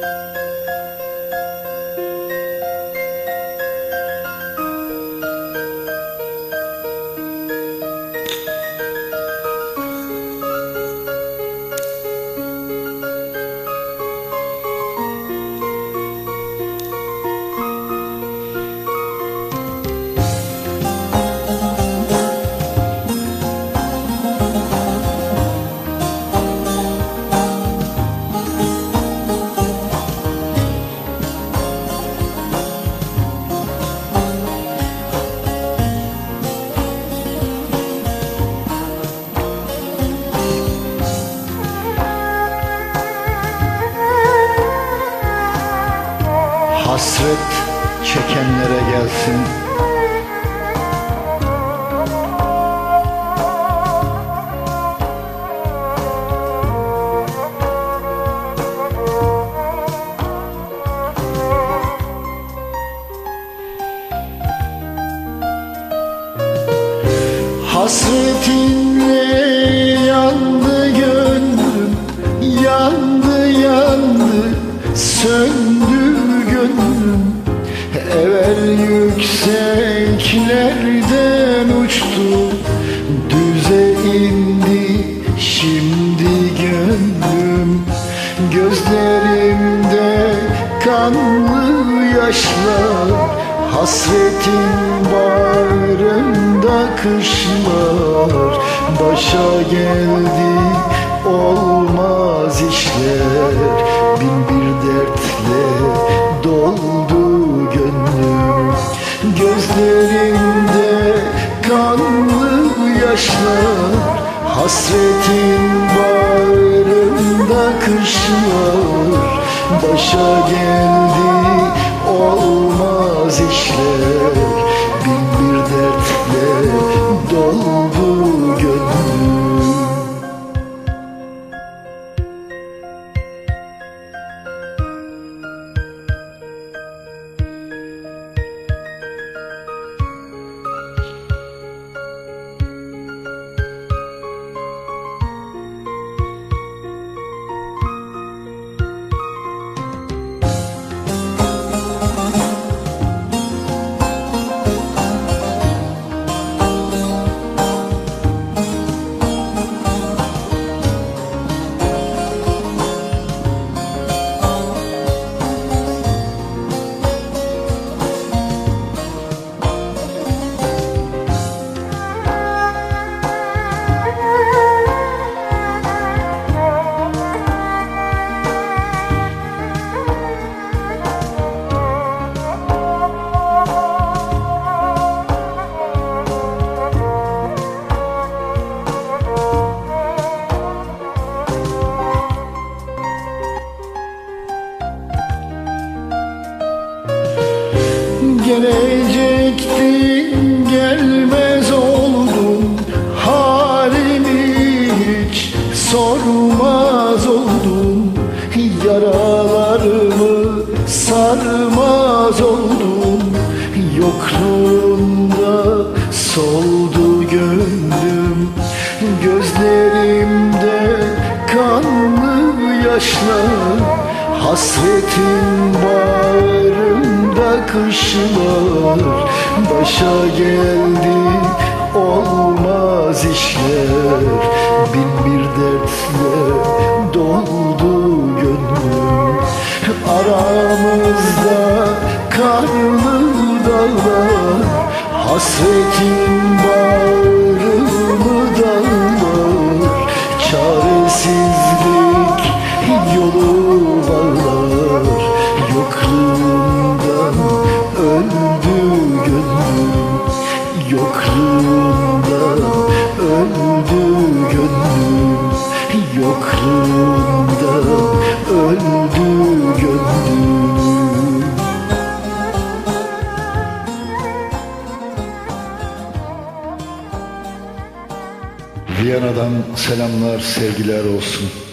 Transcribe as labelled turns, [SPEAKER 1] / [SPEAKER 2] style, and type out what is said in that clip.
[SPEAKER 1] Música Hasret çekenlere gelsin yükseklerden uçtu Düze indi. Şimdi gönlüm Gözlerimde kanlı yaşlar. Hasretin bağrımda kışlar. Başa geldi olmaz işler. Bin bir dertle doldu yaşlar Hasretin bağrımda kışlar. Başa geldi olmaz işler Gelecektin gelmez oldun. Halimi hiç sormaz oldun. Yaralarımı sarmaz oldun. Yokluğunda soldu gönlüm. Gözlerimde kanlı yaşlar. Hasretin bağrımda kışlar Başa geldi olmaz işler. Bin bir dertle doldu gönlüm. Aramızda karlı dağlar. Hasretin bağrımı Yokluğundan öldü gönlüm gönlüm Viyana'dan selamlar, sevgiler olsun.